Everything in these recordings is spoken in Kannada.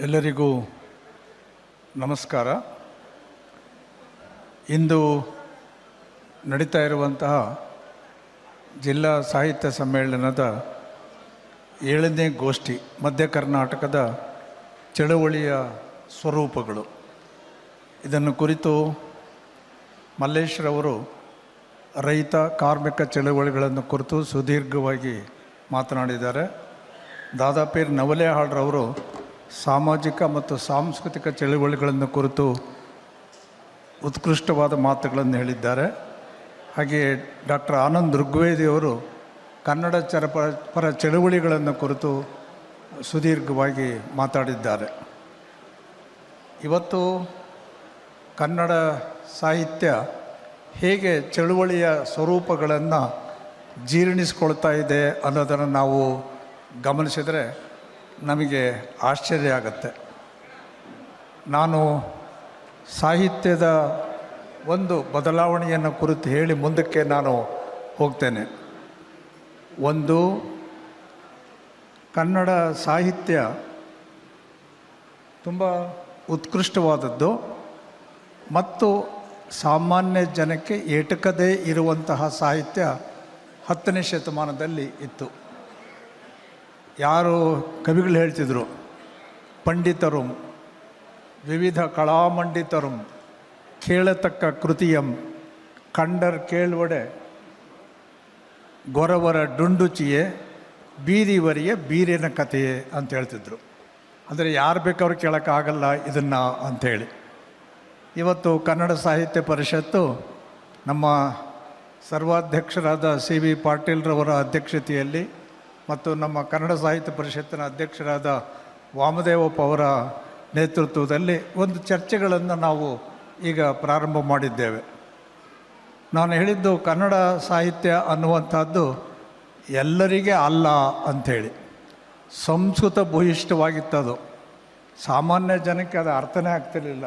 ಎಲ್ಲರಿಗೂ ನಮಸ್ಕಾರ. ಇಂದು ನಡೀತಾ ಇರುವಂತಹ ಜಿಲ್ಲಾ ಸಾಹಿತ್ಯ ಸಮ್ಮೇಳನದ ಏಳನೇ ಗೋಷ್ಠಿ, ಮಧ್ಯ ಕರ್ನಾಟಕದ ಚಳವಳಿಯ ಸ್ವರೂಪಗಳು. ಇದನ್ನು ಕುರಿತು ಮಲ್ಲೇಶ್ರವರು ರೈತ ಕಾರ್ಮಿಕ ಚಳವಳಿಗಳನ್ನು ಕುರಿತು ಸುದೀರ್ಘವಾಗಿ ಮಾತನಾಡಿದ್ದಾರೆ. ದಾದಾಪೀರ್ ನವಲೇಹಾಳ್ರವರು ಸಾಮಾಜಿಕ ಮತ್ತು ಸಾಂಸ್ಕೃತಿಕ ಚಳುವಳಿಗಳನ್ನು ಕುರಿತು ಉತ್ಕೃಷ್ಟವಾದ ಮಾತುಗಳನ್ನು ಹೇಳಿದ್ದಾರೆ. ಹಾಗೆಯೇ ಡಾಕ್ಟರ್ ಆನಂದ್ ಋಗ್ವೇದಿಯವರು ಕನ್ನಡ ಚರಪರ ಪರ ಚಳುವಳಿಗಳನ್ನು ಕುರಿತು ಸುದೀರ್ಘವಾಗಿ ಮಾತಾಡಿದ್ದಾರೆ. ಇವತ್ತು ಕನ್ನಡ ಸಾಹಿತ್ಯ ಹೇಗೆ ಚಳುವಳಿಯ ಸ್ವರೂಪಗಳನ್ನು ಜೀರ್ಣಿಸ್ಕೊಳ್ತಾ ಇದೆ ಅನ್ನೋದನ್ನು ನಾವು ಗಮನಿಸಿದರೆ ನಮಗೆ ಆಶ್ಚರ್ಯ ಆಗುತ್ತೆ. ನಾನು ಸಾಹಿತ್ಯದ ಒಂದು ಬದಲಾವಣೆಯನ್ನು ಕುರಿತು ಹೇಳಿ ಮುಂದಕ್ಕೆ ನಾನು ಹೋಗ್ತೇನೆ. ಒಂದು, ಕನ್ನಡ ಸಾಹಿತ್ಯ ತುಂಬ ಉತ್ಕೃಷ್ಟವಾದದ್ದು ಮತ್ತು ಸಾಮಾನ್ಯ ಜನಕ್ಕೆ ಏಟಕದೇ ಇರುವಂತಹ ಸಾಹಿತ್ಯ ಹತ್ತನೇ ಶತಮಾನದಲ್ಲಿ ಇತ್ತು. ಯಾರು ಕವಿಗಳು ಹೇಳ್ತಿದ್ರು, ಪಂಡಿತರು, ವಿವಿಧ ಕಳಾಮಂಡಿತರು, ಕೇಳತಕ್ಕ ಕೃತಿಯಂ, ಕಂಡರ್ ಕೇಳುವಡೆ, ಗೊರವರ ಡುಂಡುಚಿಯೇ, ಬೀದಿವರಿಯ ಬೀರಿನ ಕಥೆಯೇ ಅಂತ ಹೇಳ್ತಿದ್ರು. ಅಂದರೆ ಯಾರು ಬೇಕಾದ್ರೂ ಕೇಳೋಕ್ಕಾಗಲ್ಲ ಇದನ್ನು ಅಂಥೇಳಿ. ಇವತ್ತು ಕನ್ನಡ ಸಾಹಿತ್ಯ ಪರಿಷತ್ತು ನಮ್ಮ ಸರ್ವಾಧ್ಯಕ್ಷರಾದ ಸಿ ವಿ ಪಾಟೀಲ್ರವರ ಅಧ್ಯಕ್ಷತೆಯಲ್ಲಿ ಮತ್ತು ನಮ್ಮ ಕನ್ನಡ ಸಾಹಿತ್ಯ ಪರಿಷತ್ತಿನ ಅಧ್ಯಕ್ಷರಾದ ವಾಮದೇವಪ್ಪ ಅವರ ನೇತೃತ್ವದಲ್ಲಿ ಒಂದು ಚರ್ಚೆಗಳನ್ನು ನಾವು ಈಗ ಪ್ರಾರಂಭ ಮಾಡಿದ್ದೇವೆ. ನಾನು ಹೇಳಿದ್ದು ಕನ್ನಡ ಸಾಹಿತ್ಯ ಅನ್ನುವಂಥದ್ದು ಎಲ್ಲರಿಗೆ ಅಲ್ಲ ಅಂಥೇಳಿ. ಸಂಸ್ಕೃತ ಭೂಯಿಷ್ಠವಾಗಿತ್ತದು ಸಾಮಾನ್ಯ ಜನಕ್ಕೆ ಅದು ಅರ್ಥನೇ ಆಗ್ತಿರಲಿಲ್ಲ.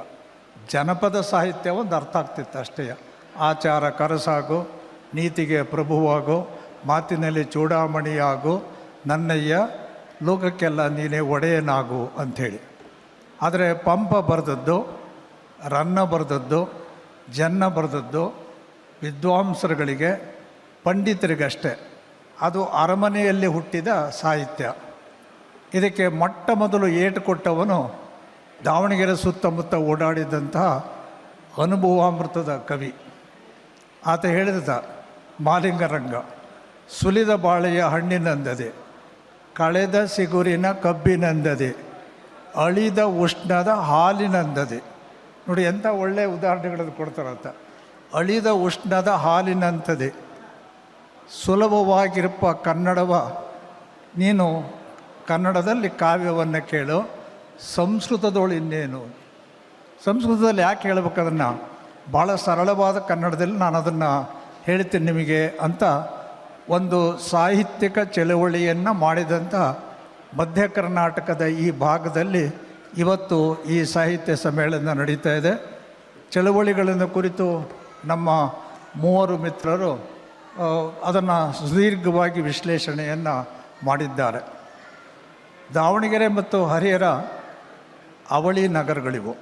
ಜನಪದ ಸಾಹಿತ್ಯ ಒಂದು ಅರ್ಥ ಆಗ್ತಿತ್ತು ಅಷ್ಟೇ. ಆಚಾರ, ಕರಸಾಗು, ನೀತಿಗೆ ಪ್ರಭುವಾಗು ಮಾತಿನಲ್ಲಿ ಚೂಡಾಮಣಿಯಾಗು, ನನ್ನಯ್ಯ, ಲೋಕಕ್ಕೆಲ್ಲ ನೀನೇ ಒಡೆಯನಾಗು ಅಂಥೇಳಿ. ಆದರೆ ಪಂಪ ಬರೆದದ್ದು, ರನ್ನ ಬರೆದದ್ದು, ಜನ್ನ ಬರೆದದ್ದು, ವಿದ್ವಾಂಸರುಗಳಿಗೆ, ಪಂಡಿತರಿಗಷ್ಟೇ. ಅದು ಅರಮನೆಯಲ್ಲಿ ಹುಟ್ಟಿದ ಸಾಹಿತ್ಯ. ಇದಕ್ಕೆ ಮೊಟ್ಟ ಮೊದಲು ಏಟು ಕೊಟ್ಟವನು ದಾವಣಗೆರೆ ಸುತ್ತಮುತ್ತ ಓಡಾಡಿದಂತಹ ಅನುಭವಾಮೃತದ ಕವಿ. ಆತ ಹೇಳಿದ ಮಾಲಿಂಗರಂಗ. ಸುಲಿದ ಬಾಳೆಯ ಹಣ್ಣಿನಂದದೆ, ಕಳೆದ ಸಿಗುರಿನ ಕಬ್ಬಿನಂದದೆ, ಅಳಿದ ಉಷ್ಣದ ಹಾಲಿನಂದದೆ. ನೋಡಿ ಎಂಥ ಒಳ್ಳೆಯ ಉದಾಹರಣೆಗಳನ್ನು ಕೊಡ್ತಾರಂತ. ಅಳಿದ ಉಷ್ಣದ ಹಾಲಿನಂತದೆ. ಸುಲಭವಾಗಿರಪ್ಪ ಕನ್ನಡವ, ನೀನು ಕನ್ನಡದಲ್ಲಿ ಕಾವ್ಯವನ್ನು ಕೇಳು, ಸಂಸ್ಕೃತದೊಳು ಇನ್ನೇನು? ಸಂಸ್ಕೃತದಲ್ಲಿ ಯಾಕೆ ಹೇಳ್ಬೇಕು ಅದನ್ನು? ಭಾಳ ಸರಳವಾದ ಕನ್ನಡದಲ್ಲಿ ನಾನು ಅದನ್ನು ಹೇಳ್ತೀನಿ ನಿಮಗೆ ಅಂತ ಒಂದು ಸಾಹಿತ್ಯಿಕ ಚಳವಳಿಯನ್ನು ಮಾಡಿದಂಥ ಮಧ್ಯ ಕರ್ನಾಟಕದ ಈ ಭಾಗದಲ್ಲಿ ಇವತ್ತು ಈ ಸಾಹಿತ್ಯ ಸಮ್ಮೇಳನ ನಡೀತಾ ಇದೆ. ಚಳವಳಿಗಳನ್ನು ಕುರಿತು ನಮ್ಮ ಮೂವರು ಮಿತ್ರರು ಅದನ್ನು ಸುದೀರ್ಘವಾಗಿ ವಿಶ್ಲೇಷಣೆಯನ್ನು ಮಾಡಿದ್ದಾರೆ. ದಾವಣಗೆರೆ ಮತ್ತು ಹರಿಹರ ಅವಳಿ ನಗರಗಳಿವು.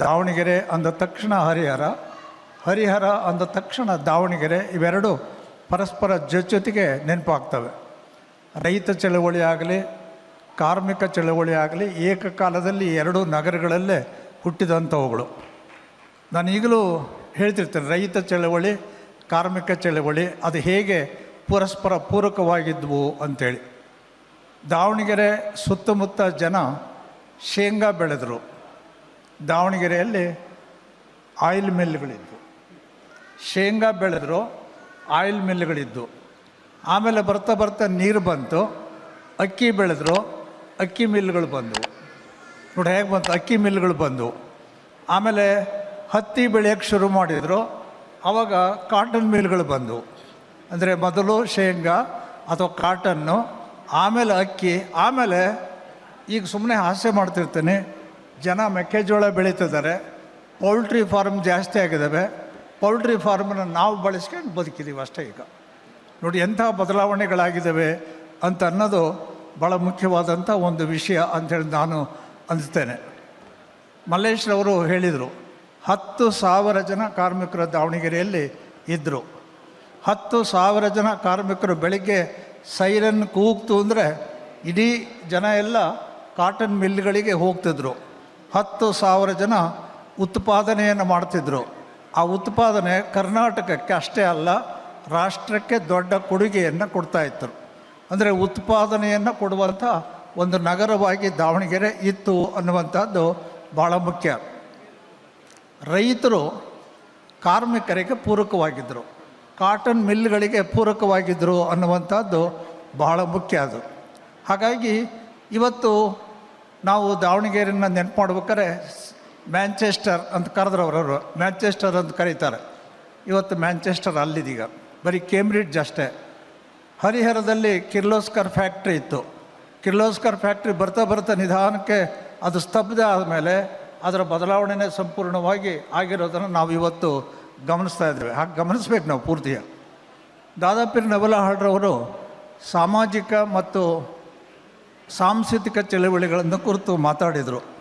ದಾವಣಗೆರೆ ಅಂದ ತಕ್ಷಣ ಹರಿಹರ ಹರಿಹರ ಅಂದ ತಕ್ಷಣ ದಾವಣಗೆರೆ ಇವೆರಡು ಪರಸ್ಪರ ಜೊತೆಗೆ ನೆನಪಾಗ್ತವೆ. ರೈತ ಚಳವಳಿ ಆಗಲಿ, ಕಾರ್ಮಿಕ ಚಳವಳಿ ಆಗಲಿ, ಏಕಕಾಲದಲ್ಲಿ ಎರಡು ನಗರಗಳಲ್ಲೇ ಹುಟ್ಟಿದಂಥವುಗಳು. ನಾನು ಈಗಲೂ ಹೇಳ್ತಿರ್ತೇನೆ, ರೈತ ಚಳವಳಿ, ಕಾರ್ಮಿಕ ಚಳವಳಿ, ಅದು ಹೇಗೆ ಪರಸ್ಪರ ಪೂರಕವಾಗಿದ್ವು ಅಂಥೇಳಿ ದಾವಣಗೆರೆ ಸುತ್ತಮುತ್ತ ಜನ ಶೇಂಗಾ ಬೆಳೆದರು. ದಾವಣಗೆರೆಯಲ್ಲಿ ಆಯಿಲ್ ಮಿಲ್ಗಳಿದ್ವು. ಶೇಂಗಾ ಬೆಳೆದ್ರು ಆಯಿಲ್ ಮಿಲ್ಗಳಿದ್ದು. ಆಮೇಲೆ ಬರ್ತಾ ಬರ್ತಾ ನೀರು ಬಂತು. ಅಕ್ಕಿ ಬೆಳೆದ್ರು. ಅಕ್ಕಿ ಮಿಲ್ಗಳು ಬಂದವು. ನೋಡಿ ಹೇಗೆ ಬಂತು? ಅಕ್ಕಿ ಮಿಲ್ಗಳು ಬಂದವು. ಆಮೇಲೆ ಹತ್ತಿ ಬೆಳೆಯೋಕ್ಕೆ ಶುರು ಮಾಡಿದರು. ಆವಾಗ ಕಾಟನ್ ಮಿಲ್ಗಳು ಬಂದವು. ಅಂದರೆ ಮೊದಲು ಶೇಂಗಾ ಅಥವಾ ಕಾಟನ್ನು, ಆಮೇಲೆ ಅಕ್ಕಿ, ಆಮೇಲೆ ಈಗ ಸುಮ್ಮನೆ ಹಾಸ್ಯ ಮಾಡ್ತಿರ್ತೀನಿ. ಜನ ಮೆಕ್ಕೆಜೋಳ ಬೆಳೀತಿದ್ದಾರೆ. ಪೌಲ್ಟ್ರಿ ಫಾರ್ಮ್ ಜಾಸ್ತಿ ಆಗಿದ್ದಾವೆ ಪೌಲ್ಟ್ರಿ ಫಾರ್ಮನ್ನು ನಾವು ಬಳಸ್ಕೊಂಡು ಬದುಕಿದ್ದೀವಿ ಅಷ್ಟೇ ಈಗ. ನೋಡಿ ಎಂಥ ಬದಲಾವಣೆಗಳಾಗಿದ್ದಾವೆ ಅಂತ ಅನ್ನೋದು ಭಾಳ ಮುಖ್ಯವಾದಂಥ ಒಂದು ವಿಷಯ ಅಂಥೇಳಿ ನಾನು ಅನಿಸ್ತೇನೆ ಮಲ್ಲೇಶ್ರವರು ಹೇಳಿದರು, ಹತ್ತು ಸಾವಿರ ಜನ ಕಾರ್ಮಿಕರು ದಾವಣಗೆರೆಯಲ್ಲಿ ಇದ್ದರು ಹತ್ತು ಸಾವಿರ ಜನ ಕಾರ್ಮಿಕರು ಬೆಳಿಗ್ಗೆ ಸೈರನ್ ಕೂಗ್ತು ಅಂದರೆ ಇಡೀ ಜನ ಎಲ್ಲ ಕಾಟನ್ ಮಿಲ್ಗಳಿಗೆ ಹೋಗ್ತಿದ್ರು. ಹತ್ತು ಸಾವಿರ ಜನ ಉತ್ಪಾದನೆಯನ್ನು ಮಾಡ್ತಿದ್ರು. ಆ ಉತ್ಪಾದನೆ ಕರ್ನಾಟಕಕ್ಕೆ ಅಷ್ಟೇ ಅಲ್ಲ, ರಾಷ್ಟ್ರಕ್ಕೆ ದೊಡ್ಡ ಕೊಡುಗೆಯನ್ನು ಕೊಡ್ತಾ ಇತ್ತು ಅಂದರೆ ಉತ್ಪಾದನೆಯನ್ನು ಕೊಡುವಂಥ ಒಂದು ನಗರವಾಗಿ ದಾವಣಗೆರೆ ಇತ್ತು ಅನ್ನುವಂಥದ್ದು ಭಾಳ ಮುಖ್ಯ. ರೈತರು ಕಾರ್ಮಿಕರಿಗೆ ಪೂರಕವಾಗಿದ್ದರು ಕಾಟನ್ ಮಿಲ್ಗಳಿಗೆ ಪೂರಕವಾಗಿದ್ದರು ಅನ್ನುವಂಥದ್ದು ಬಹಳ ಮುಖ್ಯ ಅದು. ಹಾಗಾಗಿ ಇವತ್ತು ನಾವು ದಾವಣಗೆರೆಯನ್ನು ನೆನಪು ಮಾಡ್ಬೇಕಾದ್ರೆ ಮ್ಯಾಂಚೆಸ್ಟರ್ ಅಂತ ಕರೆದ್ರು ಅವರವರು ಮ್ಯಾಂಚೆಸ್ಟರ್ ಅಂತ ಕರೀತಾರೆ. ಇವತ್ತು ಮ್ಯಾಂಚೆಸ್ಟರ್ ಅಲ್ಲಿದೀಗ. ಬರೀ ಕೇಂಬ್ರಿಡ್ಜ್ ಅಷ್ಟೇ. ಹರಿಹರದಲ್ಲಿ ಕಿರ್ಲೋಸ್ಕರ್ ಫ್ಯಾಕ್ಟ್ರಿ ಇತ್ತು. ಕಿರ್ಲೋಸ್ಕರ್ ಫ್ಯಾಕ್ಟ್ರಿ ಬರ್ತಾ ಬರ್ತಾ ನಿಧಾನಕ್ಕೆ ಅದು ಸ್ತಬ್ಧ ಆದಮೇಲೆ ಅದರ ಬದಲಾವಣೆನೇ ಸಂಪೂರ್ಣವಾಗಿ ಆಗಿರೋದನ್ನು ನಾವು ಇವತ್ತು ಗಮನಿಸ್ತಾ ಇದ್ದೇವೆ. ಹಾಗೆ ಗಮನಿಸ್ಬೇಕು ನಾವು ಪೂರ್ತಿಯ ದಾದಾಪೀರ್ ನವಲಹಾಳ್ರವರು ಸಾಮಾಜಿಕ ಮತ್ತು ಸಾಂಸ್ಕೃತಿಕ ಚಳವಳಿಗಳನ್ನು ಕುರಿತು ಮಾತಾಡಿದರು.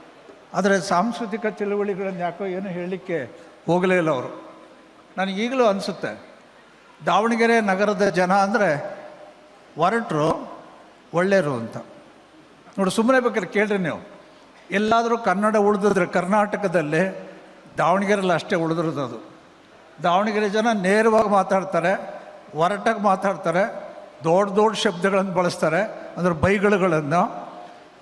ಆದರೆ ಸಾಂಸ್ಕೃತಿಕ ಚಳುವಳಿಗಳನ್ನು ಯಾಕೋ ಏನು ಹೇಳಲಿಕ್ಕೆ ಹೋಗಲೇ ಇಲ್ಲ ಅವರು. ನನಗೆ ಈಗಲೂ ಅನಿಸುತ್ತೆ. ದಾವಣಗೆರೆ ನಗರದ ಜನ ಅಂದರೆ ಹೊರಟರು, ಒಳ್ಳೆಯರು ಅಂತ. ನೋಡಿ ಸುಮ್ಮನೆ ಬೇಕಾದ್ರೆ ಕೇಳ್ರಿ ನೀವು. ಎಲ್ಲಾದರೂ ಕನ್ನಡ ಉಳಿದಿದ್ರೆ, ಕರ್ನಾಟಕದಲ್ಲಿ ದಾವಣಗೆರೆಯಲ್ಲಿ ಅಷ್ಟೇ ಉಳಿದಿರೋದು ಅದು. ದಾವಣಗೆರೆ ಜನ ನೇರವಾಗಿ ಮಾತಾಡ್ತಾರೆ, ಒರಟಾಗಿ ಮಾತಾಡ್ತಾರೆ, ದೊಡ್ಡ ದೊಡ್ಡ ಶಬ್ದಗಳನ್ನು ಬಳಸ್ತಾರೆ, ಅಂದರೆ ಬೈಗಳುಗಳನ್ನು.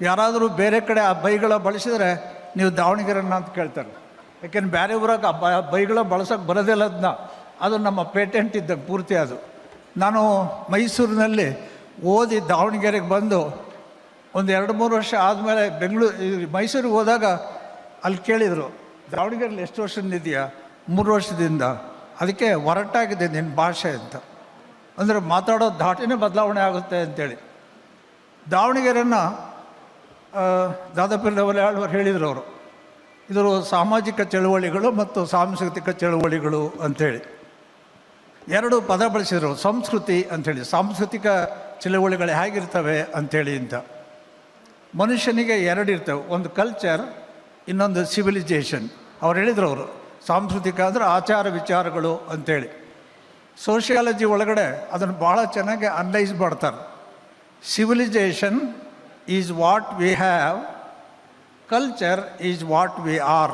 ಯಾರಾದರೂ ಬೇರೆ ಕಡೆ ಆ ಬೈಗಳ ಬಳಸಿದರೆ ನೀವು ದಾವಣಗೆರೆನ ಅಂತ ಕೇಳ್ತಾರೆ. ಯಾಕೆಂದ್ರೆ ಬೇರೆ ಊರಾಗ ಬ, ಬೈಗಳ ಬಳಸೋಕೆ ಬರೋದಿಲ್ಲ ಅದನ್ನ ಅದು ನಮ್ಮ ಪೇಟೆಂಟ್ ಇದ್ದಂಗೆ ಪೂರ್ತಿ ಅದು. ನಾನು ಮೈಸೂರಿನಲ್ಲಿ ಓದಿ ದಾವಣಗೆರೆಗೆ ಬಂದು ಒಂದು ಎರಡು ಮೂರು ವರ್ಷ ಆದಮೇಲೆ ಬೆಂಗಳೂರು ಮೈಸೂರಿಗೆ ಹೋದಾಗ ಅಲ್ಲಿ ಕೇಳಿದರು ದಾವಣಗೆರೆಯಲ್ಲಿ ಎಷ್ಟು ವರ್ಷದಿಂದ ಇದೆಯಾ ಮೂರು ವರ್ಷದಿಂದ. ಅದಕ್ಕೆ ಹೊರಟಾಗಿದೆ ನಿನ್ನ ಭಾಷೆ ಅಂತ. ಅಂದರೆ ಮಾತಾಡೋ ಧಾಟಿನೇ ಬದಲಾವಣೆ ಆಗುತ್ತೆ ಅಂತೇಳಿ. ದಾವಣಗೆರೆಯನ್ನು ದಾದಾಪೀರ್ ಅವರು ಹೇಳಿದರು ಅವರು. ಇದರು ಸಾಮಾಜಿಕ ಚಳುವಳಿಗಳು ಮತ್ತು ಸಾಂಸ್ಕೃತಿಕ ಚಳುವಳಿಗಳು ಅಂಥೇಳಿ. ಎರಡು ಪದ ಬಳಸಿದರು, ಸಂಸ್ಕೃತಿ ಅಂಥೇಳಿ, ಸಾಂಸ್ಕೃತಿಕ ಚಳುವಳಿಗಳು ಹೇಗಿರ್ತವೆ ಅಂಥೇಳಿ ಅಂತ. ಮನುಷ್ಯನಿಗೆ ಎರಡು ಇರ್ತವೆ, ಒಂದು ಕಲ್ಚರ್ ಇನ್ನೊಂದು ಸಿವಿಲೈಜೇಷನ್ ಅವ್ರು ಹೇಳಿದ್ರು ಅವರು, ಸಾಂಸ್ಕೃತಿಕ ಅಂದರೆ ಆಚಾರ ವಿಚಾರಗಳು ಅಂಥೇಳಿ. ಸೋಷಿಯಾಲಜಿ ಒಳಗಡೆ ಅದನ್ನು ಭಾಳ ಚೆನ್ನಾಗಿ ಅನಲೈಸ್ ಮಾಡ್ತಾರೆ. Civilisation is what we have culture is what we are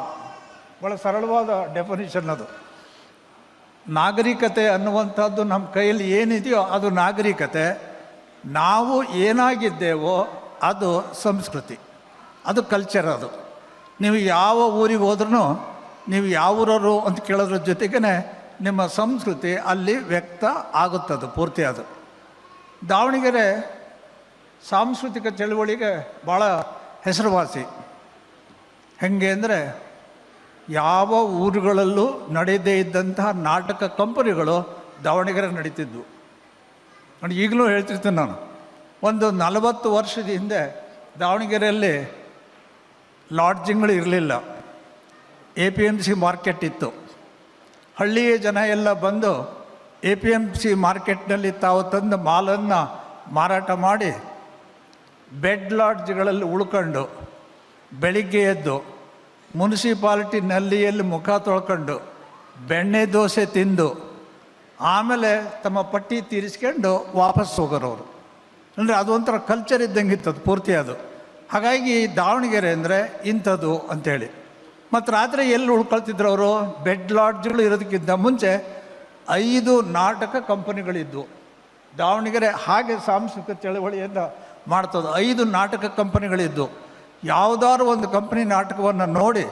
ಭಾಳ ಸರಳವಾದ ಡೆಫಿನಿಷನ್ ಅದು. ನಾಗರಿಕತೆ ಅನ್ನುವಂಥದ್ದು ನಮ್ಮ ಕೈಯಲ್ಲಿ ಏನಿದೆಯೋ ಅದು ನಾಗರಿಕತೆ. ನಾವು ಏನಾಗಿದ್ದೇವೋ ಅದು ಸಂಸ್ಕೃತಿ. ಅದು ಕಲ್ಚರ್ ಅದು. ನೀವು ಯಾವ ಊರಿಗೆ ಹೋದ್ರೂ ನೀವು ಯಾವ ಊರವರು ಅಂತ ಕೇಳೋದ್ರ ಜೊತೆಗೇ ನಿಮ್ಮ ಸಂಸ್ಕೃತಿ ಅಲ್ಲಿ ವ್ಯಕ್ತ ಆಗುತ್ತದೆ, ಪೂರ್ತಿ ಅದು. ದಾವಣಗೆರೆ ಸಾಂಸ್ಕೃತಿಕ ಚಳುವಳಿಗೆ ಭಾಳ ಹೆಸರುವಾಸಿ. ಹೆಂಗೆ ಅಂದರೆ ಯಾವ ಊರುಗಳಲ್ಲೂ ನಡೆಯದೇ ಇದ್ದಂತಹ ನಾಟಕ ಕಂಪನಿಗಳು ದಾವಣಗೆರೆ ನಡೀತಿದ್ವು. ನಾನು ಈಗಲೂ ಹೇಳ್ತಿರ್ತೀನಿ ನಾನು. ಒಂದು ನಲವತ್ತು ವರ್ಷದ ಹಿಂದೆ ದಾವಣಗೆರೆಯಲ್ಲಿ ಲಾಡ್ಜಿಂಗ್ಗಳು ಇರಲಿಲ್ಲ. A P M C market ಇತ್ತು. ಹಳ್ಳಿಯ ಜನ ಎಲ್ಲ ಬಂದು ಎ ಪಿ ಎಂ ಸಿ ಮಾರ್ಕೆಟ್ನಲ್ಲಿ ತಾವು ತಂದ ಮಾಲನ್ನು ಮಾರಾಟ ಮಾಡಿ ಬೆಡ್ ಲಾಡ್ಜ್ಗಳಲ್ಲಿ ಉಳ್ಕೊಂಡು, ಬೆಳಿಗ್ಗೆ ಎದ್ದು ಮುನ್ಸಿಪಾಲಿಟಿ ನಲ್ಲಿಯಲ್ಲಿ ಮುಖ ತೊಳ್ಕೊಂಡು, ಬೆಣ್ಣೆ ದೋಸೆ ತಿಂದು, ಆಮೇಲೆ ತಮ್ಮ ಪಟ್ಟಿ ತೀರಿಸ್ಕೊಂಡು ವಾಪಸ್ ಹೋಗೋರವರು. ಅಂದರೆ ಅದು ಒಂಥರ ಕಲ್ಚರ್ ಇದ್ದಂಗೆ ಇತ್ತು ಅದು ಪೂರ್ತಿ ಅದು. ಹಾಗಾಗಿ ದಾವಣಗೆರೆ ಅಂದರೆ ಇಂಥದ್ದು ಅಂಥೇಳಿ ಮತ್ತು ರಾತ್ರಿ ಎಲ್ಲಿ ಉಳ್ಕೊಳ್ತಿದ್ರು ಅವರು ಬೆಡ್ ಲಾಡ್ಜ್ಗಳು ಇರೋದಕ್ಕಿಂತ ಮುಂಚೆ ಐದು ನಾಟಕ ಕಂಪನಿಗಳಿದ್ವು. ದಾವಣಗೆರೆ ಹಾಗೆ ಸಾಂಸ್ಕೃತಿಕ ಚಳವಳಿಯನ್ನು ಮಾಡ್ತದೆ. ಐದು ನಾಟಕ ಕಂಪನಿಗಳಿದ್ದು. ಯಾವುದಾದ್ರು ಒಂದು ಕಂಪನಿ ನಾಟಕವನ್ನು ನೋಡಿ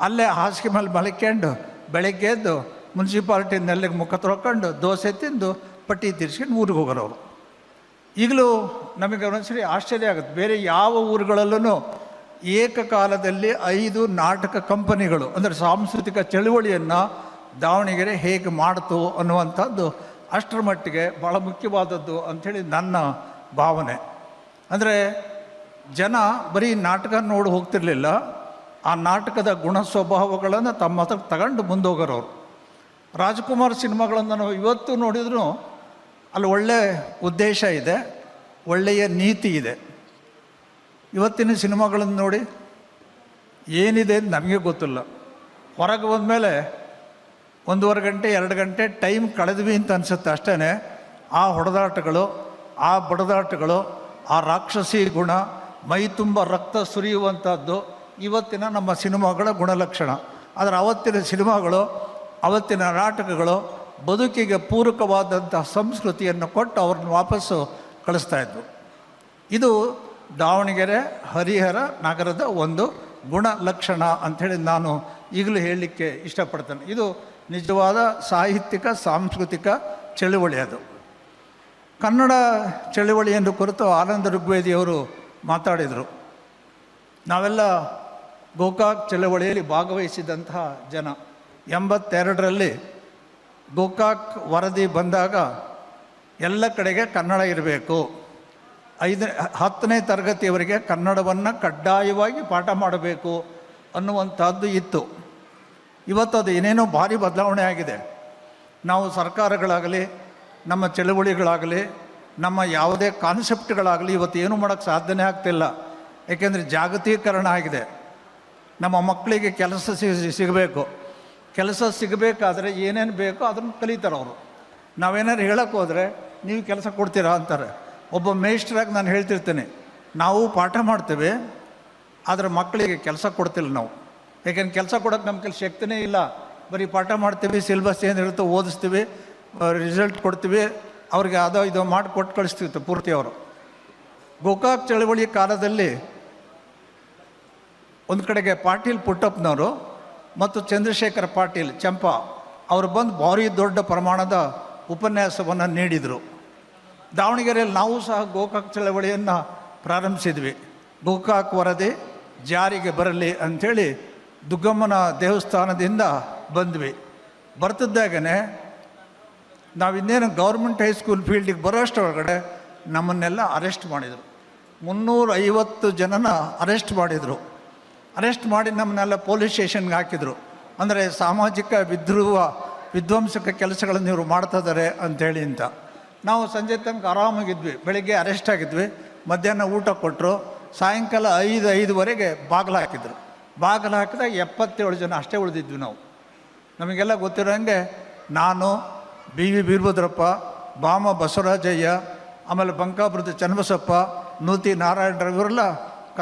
ಅಲ್ಲೇ ಹಾಸಿಗೆ ಮೇಲೆ ಮಲ್ಕೊಂಡು ಬೆಳಗ್ಗೆ ಎದ್ದು ಮುನ್ಸಿಪಾಲ್ಟಿ ನೆಲ್ಲಿಗೆ ಮುಖ ತೊಳ್ಕೊಂಡು ದೋಸೆ ತಿಂದು ಪಟ್ಟಿ ತೀರಿಸ್ಕೊಂಡು ಊರಿಗೆ ಹೋಗೋರವರು ಈಗಲೂ ನಮಗೆ ಒಂದೊಂದ್ಸರಿ ಆಶ್ಚರ್ಯ ಆಗುತ್ತೆ. ಬೇರೆ ಯಾವ ಊರುಗಳಲ್ಲೂ ಏಕಕಾಲದಲ್ಲಿ ಐದು ನಾಟಕ ಕಂಪನಿಗಳು ಅಂದರೆ ಸಾಂಸ್ಕೃತಿಕ ಚಳುವಳಿಯನ್ನು ದಾವಣಗೆರೆ ಹೇಗೆ ಮಾಡ್ತು ಅನ್ನುವಂಥದ್ದು ಅಷ್ಟರ ಮಟ್ಟಿಗೆ ಭಾಳ ಮುಖ್ಯವಾದದ್ದು ಅಂಥೇಳಿ ನನ್ನ ಭಾವನೆ. ಅಂದರೆ ಜನ ಬರೀ ನಾಟಕ ನೋಡಿ ಹೋಗ್ತಿರ್ಲಿಲ್ಲ. ಆ ನಾಟಕದ ಗುಣ ಸ್ವಭಾವಗಳನ್ನು ತಮ್ಮ ಹತ್ರ ತಗೊಂಡು ಮುಂದೆ ಹೋಗೋರವ್ರು ರಾಜ್ಕುಮಾರ್ ಸಿನಿಮಾಗಳನ್ನು ನಾವು ಇವತ್ತು ನೋಡಿದ್ರು ಅಲ್ಲಿ ಒಳ್ಳೆಯ ಉದ್ದೇಶ ಇದೆ, ಒಳ್ಳೆಯ ನೀತಿ ಇದೆ. ಇವತ್ತಿನ ಸಿನಿಮಾಗಳನ್ನು ನೋಡಿ ಏನಿದೆ ಅಂತ ನಮಗೆ ಗೊತ್ತಿಲ್ಲ. ಹೊರಗೆ ಬಂದಮೇಲೆ ಒಂದೂವರೆ ಗಂಟೆ, ಎರಡು ಗಂಟೆ ಟೈಮ್ ಕಳೆದ್ವಿ ಅಂತ ಅನಿಸುತ್ತೆ ಅಷ್ಟೇ ಆ ಹೊಡೆದಾಟಗಳು, ಆ ಬಡದಾಟಗಳು ಆ ರಾಕ್ಷಸಿ ಗುಣ ಮೈ ತುಂಬ ರಕ್ತ ಸುರಿಯುವಂಥದ್ದು ಇವತ್ತಿನ ನಮ್ಮ ಸಿನಿಮಾಗಳ ಗುಣಲಕ್ಷಣ. ಆದರೆ ಅವತ್ತಿನ ಸಿನಿಮಾಗಳು, ಅವತ್ತಿನ ನಾಟಕಗಳು ಬದುಕಿಗೆ ಪೂರಕವಾದಂತಹ ಸಂಸ್ಕೃತಿಯನ್ನು ಕೊಟ್ಟು ಅವ್ರನ್ನ ವಾಪಸ್ಸು ಕಳಿಸ್ತಾ ಇದ್ವು. ಇದು ದಾವಣಗೆರೆ, ಹರಿಹರ ನಗರದ ಒಂದು ಗುಣಲಕ್ಷಣ ಅಂಥೇಳಿ ನಾನು ಈಗಲೂ ಹೇಳಲಿಕ್ಕೆ ಇಷ್ಟಪಡ್ತೇನೆ. ಇದು ನಿಜವಾದ ಸಾಹಿತ್ಯಿಕ, ಸಾಂಸ್ಕೃತಿಕ ಚಳುವಳಿ ಅದು. ಕನ್ನಡ ಚಳುವಳಿಯನ್ನು ಕುರಿತು ಆನಂದ ಋಗ್ವೇದಿಯವರು ಮಾತಾಡಿದರು. ನಾವೆಲ್ಲ ಗೋಕಾಕ್ ಚಳುವಳಿಯಲ್ಲಿ ಭಾಗವಹಿಸಿದಂತಹ ಜನ. ಎಂಬತ್ತೆರಡರಲ್ಲಿ ಗೋಕಾಕ್ ವರದಿ ಬಂದಾಗ ಎಲ್ಲ ಕಡೆಗೆ ಕನ್ನಡ ಇರಬೇಕು. ಐದು ಹತ್ತನೇ ತರಗತಿಯವರಿಗೆ ಕನ್ನಡವನ್ನು ಕಡ್ಡಾಯವಾಗಿ ಪಾಠ ಮಾಡಬೇಕು ಅನ್ನುವಂಥದ್ದು ಇತ್ತು. ಇವತ್ತು ಅದು ಏನೇನೋ ಭಾರಿ ಬದಲಾವಣೆ ಆಗಿದೆ. ನಾವು ಸರ್ಕಾರಗಳಾಗಲಿ ನಮ್ಮ ಚಳುವಳಿಗಳಾಗಲಿ, ನಮ್ಮ ಯಾವುದೇ ಕಾನ್ಸೆಪ್ಟ್ಗಳಾಗಲಿ ಇವತ್ತು ಏನು ಮಾಡೋಕ್ಕೆ ಸಾಧ್ಯನೇ ಆಗ್ತಿಲ್ಲ. ಏಕೆಂದರೆ ಜಾಗತೀಕರಣ ಆಗಿದೆ. ನಮ್ಮ ಮಕ್ಕಳಿಗೆ ಕೆಲಸ ಸಿಗ ಸಿಗಬೇಕು. ಕೆಲಸ ಸಿಗಬೇಕಾದ್ರೆ ಏನೇನು ಬೇಕೋ ಅದನ್ನು ಕಲಿತಾರೆ ಅವರು. ನಾವೇನಾದ್ರು ಹೇಳಕ್ಕೆ ಹೋದರೆ, ನೀವು ಕೆಲಸ ಕೊಡ್ತೀರಾ? ಅಂತಾರೆ. ಒಬ್ಬ ಮೇಸ್ಟ್ರಾಗಿ ನಾನು ಹೇಳ್ತಿರ್ತೇನೆ, ನಾವು ಪಾಠ ಮಾಡ್ತೇವೆ, ಆದರೆ ಮಕ್ಕಳಿಗೆ ಕೆಲಸ ಕೊಡ್ತಿಲ್ಲ ನಾವು. ಯಾಕೆಂದ್ರೆ ಕೆಲಸ ಕೊಡೋಕ್ಕೆ ನಮ್ಮ ಕೆಲಸ ಶಕ್ತಿನೇ ಇಲ್ಲ. ಬರೀ ಪಾಠ ಮಾಡ್ತೀವಿ, ಸಿಲೆಬಸ್ ಏನಿರುತ್ತೋ ಓದಿಸ್ತೀವಿ ರಿಸಲ್ಟ್ ಕೊಡ್ತೀವಿ, ಅವ್ರಿಗೆ ಅದೋ ಇದೋ ಮಾಡಿ ಕೊಟ್ಟು ಕಳಿಸ್ತೀವಿ ಪೂರ್ತಿ ಅವರು. ಗೋಕಾಕ್ ಚಳವಳಿ ಕಾಲದಲ್ಲಿ ಒಂದು ಕಡೆಗೆ ಪಾಟೀಲ್ ಪುಟ್ಟಪ್ಪನವರು ಮತ್ತು ಚಂದ್ರಶೇಖರ ಪಾಟೀಲ್ ಚಂಪಾ, ಅವರು ಬಂದು ಭಾರಿ ದೊಡ್ಡ ಪ್ರಮಾಣದ ಉಪನ್ಯಾಸವನ್ನು ನೀಡಿದರು. ದಾವಣಗೆರೆಯಲ್ಲಿ ನಾವು ಸಹ ಗೋಕಾಕ್ ಚಳವಳಿಯನ್ನು ಪ್ರಾರಂಭಿಸಿದ್ವಿ. ಗೋಕಾಕ್ ವರದಿ ಜಾರಿಗೆ ಬರಲಿ ಅಂಥೇಳಿ ದುಗ್ಗಮ್ಮನ ದೇವಸ್ಥಾನದಿಂದ ಬಂದ್ವಿ. ಬರ್ತಿದ್ದಾಗನೇ ನಾವು ಇನ್ನೇನು ಗೌರ್ಮೆಂಟ್ ಹೈಸ್ಕೂಲ್ ಫೀಲ್ಡಿಗೆ ಬರೋಷ್ಟರೊಳಗಡೆ ನಮ್ಮನ್ನೆಲ್ಲ ಅರೆಸ್ಟ್ ಮಾಡಿದರು. ಮುನ್ನೂರ ಐವತ್ತು ಜನನ ಅರೆಸ್ಟ್ ಮಾಡಿದರು. ಅರೆಸ್ಟ್ ಮಾಡಿ ನಮ್ಮನ್ನೆಲ್ಲ ಪೊಲೀಸ್ ಸ್ಟೇಷನ್ಗೆ ಹಾಕಿದರು. ಅಂದರೆ ಸಾಮಾಜಿಕ ವಿದ್ರೋಹ, ವಿಧ್ವಂಸಕ ಕೆಲಸಗಳನ್ನು ಇವರು ಮಾಡ್ತಾ ಇದ್ದಾರೆ ಅಂಥೇಳಿ ಅಂತ. ನಾವು ಸಂಜೆ ತನಕ ಆರಾಮಾಗಿದ್ವಿ. ಬೆಳಿಗ್ಗೆ ಅರೆಸ್ಟ್ ಆಗಿದ್ವಿ. ಮಧ್ಯಾಹ್ನ ಊಟ ಕೊಟ್ಟರು. ಸಾಯಂಕಾಲ ಐದು, ಐದುವರೆಗೆ ಬಾಗಿಲು ಹಾಕಿದರು. ಬಾಗಿಲು ಹಾಕಿದಾಗ ಎಪ್ಪತ್ತೇಳು ಜನ ಅಷ್ಟೇ ಉಳಿದಿದ್ವಿ ನಾವು. ನಮಗೆಲ್ಲ ಗೊತ್ತಿರೋಂಗೆ ನಾನು ಬಿ ವಿ ವೀರಭದ್ರಪ್ಪ ಬಾಮ ಬಸವರಾಜಯ್ಯ, ಆಮೇಲೆ ಬಂಕಾಪುರದ ಚನ್ನಬಸಪ್ಪ, ನೂತಿ ನಾರಾಯಣರಾವ್ ಇವರೆಲ್ಲ ಕ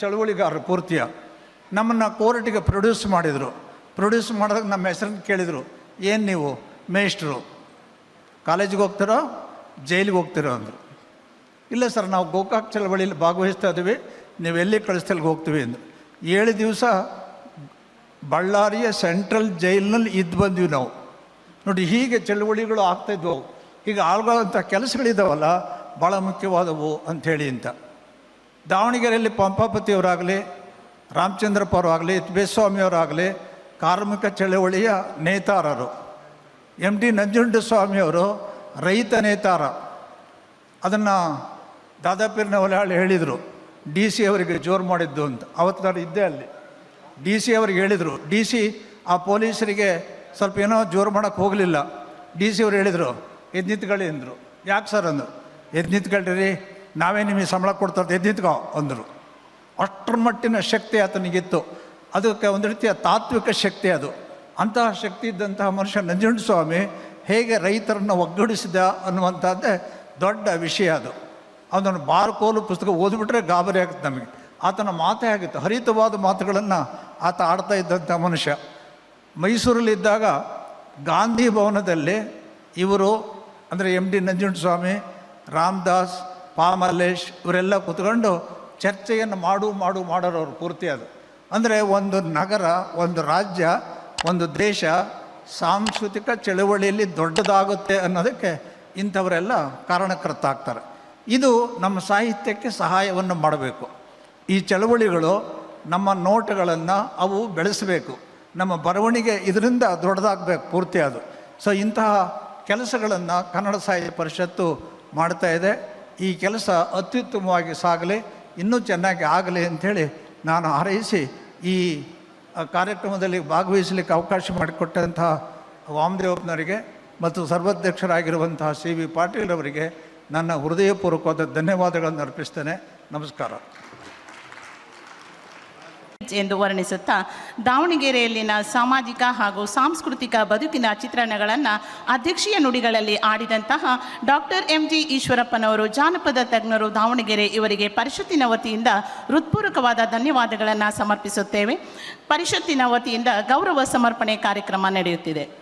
ಚಳುವಳಿಗಾರರು ಪೂರ್ತಿಯ. ನಮ್ಮನ್ನು ಕೋರ್ಟಿಗೆ ಪ್ರೊಡ್ಯೂಸ್ ಮಾಡಿದರು. ಪ್ರೊಡ್ಯೂಸ್ ಮಾಡಿದಾಗ ನಮ್ಮ ಹೆಸರನ್ನು ಕೇಳಿದರು. ಏನು ನೀವು? ಮೇಷ್ಟ್ರು. ಕಾಲೇಜಿಗೆ ಹೋಗ್ತೀರೋ? ಜೈಲಿಗೆ ಹೋಗ್ತೀರೋ ಅಂದರು. ಇಲ್ಲ ಸರ್, ನಾವು ಗೋಕಾಕ್ ಚಳವಳಿಯಲ್ಲಿ ಭಾಗವಹಿಸ್ತಾ ಇದ್ದೀವಿ. ನೀವು ಎಲ್ಲಿ ಕಳಿಸ್ತಲ್ಗೆ ಹೋಗ್ತೀವಿ ಅಂದರು. ಏಳು ದಿವಸ ಬಳ್ಳಾರಿಯ ಸೆಂಟ್ರಲ್ ಜೈಲಿನಲ್ಲಿ ಇದ್ದು ಬಂದ್ವಿ ನಾವು. ನೋಡಿ, ಹೀಗೆ ಚಳುವಳಿಗಳು ಆಗ್ತಾಯಿದ್ವು ಈಗ ಆಳ್ಗೊಳ್ಳೋಂಥ ಕೆಲಸಗಳಿದ್ದಾವಲ್ಲ ಭಾಳ ಮುಖ್ಯವಾದವು ಅಂಥೇಳಿ ಅಂತ. ದಾವಣಗೆರೆಯಲ್ಲಿ ಪಂಪಾಪತಿಯವರಾಗಲಿ, ರಾಮಚಂದ್ರಪ್ಪ ಅವರಾಗಲಿ ತಿಪ್ಪೇಸ್ವಾಮಿಯವರಾಗಲಿ ಕಾರ್ಮಿಕ ಚಳವಳಿಯ ನೇತಾರರು. ಎಂ ಡಿ ಸ್ವಾಮಿ ಅವರು ರೈತ ನೇತಾರ. ಅದನ್ನು ದಾದಾಪೀರ್ನ ಒಲೆಯಾಳು ಹೇಳಿದರು. ಡಿ ಸಿ ಅವರಿಗೆ ಜೋರು ಮಾಡಿದ್ದು ಅಂತ. ಅವತ್ತು ನಾನು ಇದ್ದೆ ಅಲ್ಲಿ. ಡಿ ಸಿ ಅವ್ರಿಗೆ ಹೇಳಿದರು. ಡಿ ಸಿ ಆ ಪೊಲೀಸರಿಗೆ ಸ್ವಲ್ಪ ಏನೋ ಜೋರು ಮಾಡೋಕ್ಕೆ ಹೋಗಲಿಲ್ಲ. ಡಿ ಸಿ ಅವ್ರು ಹೇಳಿದರು ಎದ್ದು ನಿಂತ್ಕೊಳ್ಳಿ ಅಂದರು. ಯಾಕೆ ಸರ್ ಅಂದರು? ಎದ್ದು ನಿಂತ್ಕೊಳ್ರಿ, ನಾವೇ ನಿಮಗೆ ಸಂಬಳ ಕೊಡ್ತಾರೆ ಎದ್ದು ನಿಂತ್ಕೋ ಅಂದರು. ಅಷ್ಟರ ಮಟ್ಟಿನ ಶಕ್ತಿ ಆತನಿಗಿತ್ತು. ಅದಕ್ಕೆ ಒಂದು ರೀತಿಯ ತಾತ್ವಿಕ ಶಕ್ತಿ ಅದು. ಅಂತಹ ಶಕ್ತಿ ಇದ್ದಂತಹ ಮನುಷ್ಯ ನಂಜುಂಡ ಸ್ವಾಮಿ ಹೇಗೆ ರೈತರನ್ನು ಒಗ್ಗೂಡಿಸಿದ ಅನ್ನುವಂಥದ್ದೇ ದೊಡ್ಡ ವಿಷಯ ಅದು. ಅದನ್ನು ಬಾರ್ಕೋಲು ಪುಸ್ತಕ ಓದಿಬಿಟ್ರೆ ಗಾಬರಿ ಆಗುತ್ತೆ ನಮಗೆ. ಆತನ ಮಾತೇ ಆಗಿತ್ತು. ಹರಿತವಾದ ಮಾತುಗಳನ್ನು ಆತ ಆಡ್ತಾ ಇದ್ದಂಥ ಮನುಷ್ಯ. ಮೈಸೂರಲ್ಲಿದ್ದಾಗ ಗಾಂಧಿ ಭವನದಲ್ಲಿ ಇವರು, ಅಂದರೆ ಎಂ ಡಿ ನಂಜುಂಡಸ್ವಾಮಿ, ರಾಮದಾಸ್ ಪಾಮಲ್ಲೇಶ್ ಇವರೆಲ್ಲ ಕೂತ್ಕೊಂಡು ಚರ್ಚೆಯನ್ನು ಮಾಡು ಮಾಡು, ಮಾಡೋರವ್ರು ಪೂರ್ತಿ ಅದು. ಅಂದರೆ ಒಂದು ನಗರ, ಒಂದು ರಾಜ್ಯ, ಒಂದು ದೇಶ ಸಾಂಸ್ಕೃತಿಕ ಚಳುವಳಿಯಲ್ಲಿ ದೊಡ್ಡದಾಗುತ್ತೆ ಅನ್ನೋದಕ್ಕೆ ಇಂಥವರೆಲ್ಲ ಕಾರಣಕರ್ತ ಆಗ್ತಾರೆ. ಇದು ನಮ್ಮ ಸಾಹಿತ್ಯಕ್ಕೆ ಸಹಾಯವನ್ನು ಮಾಡಬೇಕು. ಈ ಚಳುವಳಿಗಳು ನಮ್ಮ ನೋಟಗಳನ್ನು ಅವು ಬೆಳೆಸಬೇಕು. ನಮ್ಮ ಬರವಣಿಗೆ ಇದರಿಂದ ದೊಡ್ಡದಾಗಬೇಕು ಪೂರ್ತಿ ಅದು. ಸೊ ಇಂತಹ ಕೆಲಸಗಳನ್ನು ಕನ್ನಡ ಸಾಹಿತ್ಯ ಪರಿಷತ್ತು ಮಾಡ್ತಾ ಇದೆ. ಈ ಕೆಲಸ ಅತ್ಯುತ್ತಮವಾಗಿ ಸಾಗಲಿ, ಇನ್ನೂ ಚೆನ್ನಾಗಿ ಆಗಲಿ ಅಂಥೇಳಿ ನಾನು ಹಾರೈಸಿ ಈ ಕಾರ್ಯಕ್ರಮದಲ್ಲಿ ಭಾಗವಹಿಸಲಿಕ್ಕೆ ಅವಕಾಶ ಮಾಡಿಕೊಟ್ಟಂತಹ ವಾಮದೇವಪ್ಪನವರಿಗೆ ಮತ್ತು ಸರ್ವಾಧ್ಯಕ್ಷರಾಗಿರುವಂತಹ ಸಿ ವಿ ಪಾಟೀಲ್ ಅವರಿಗೆ ನನ್ನ ಹೃದಯಪೂರ್ವಕವಾದ ಧನ್ಯವಾದಗಳನ್ನು ಅರ್ಪಿಸ್ತೇನೆ. ನಮಸ್ಕಾರ. ಎಂದು ವರ್ಣಿಸುತ್ತಾ, ದಾವಣಗೆರೆಯಲ್ಲಿನ ಸಾಮಾಜಿಕ ಹಾಗೂ ಸಾಂಸ್ಕೃತಿಕ ಬದುಕಿನ ಚಿತ್ರಣಗಳನ್ನು ಅಧ್ಯಕ್ಷೀಯ ನುಡಿಗಳಲ್ಲಿ ಆಡಿದಂತಹ ಡಾಕ್ಟರ್ ಎಂ ಜಿ ಈಶ್ವರಪ್ಪನವರು, ಜಾನಪದ ತಜ್ಞರು ದಾವಣಗೆರೆ ಇವರಿಗೆ ಪರಿಷತ್ತಿನ ವತಿಯಿಂದ ಹೃತ್ಪೂರ್ವಕವಾದ ಧನ್ಯವಾದಗಳನ್ನು ಸಮರ್ಪಿಸುತ್ತೇವೆ. ಪರಿಷತ್ತಿನ ವತಿಯಿಂದ ಗೌರವ ಸಮರ್ಪಣೆ ಕಾರ್ಯಕ್ರಮ ನಡೆಯುತ್ತಿದೆ.